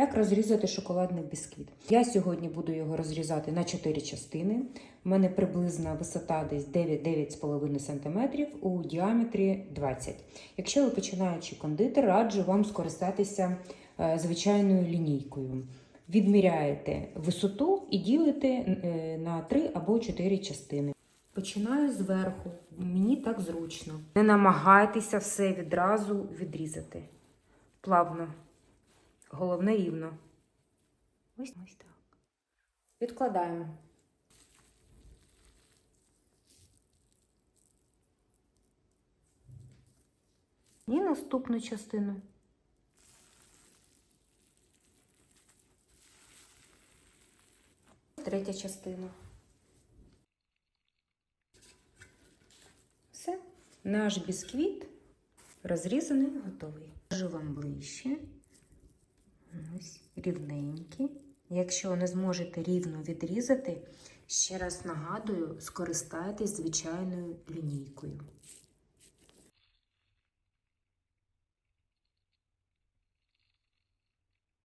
Як розрізати шоколадний бісквіт? Я сьогодні буду його розрізати на 4 частини. У мене приблизна висота десь 9-9,5 см у діаметрі 20 Якщо ви починаючий кондитер, раджу вам скористатися е, звичайною лінійкою. Відміряєте висоту і ділите е, на 3 або 4 частини. Починаю зверху, мені так зручно. Не намагайтеся все відразу відрізати. Плавно. Головне рівно. Ось ось так. Відкладаємо. І наступну частину. Третя частина. Все. Наш бісквіт розрізаний, готовий. Покажу вам ближче. Рівненькі. Якщо не зможете рівно відрізати, ще раз нагадую, скористайтесь звичайною лінійкою.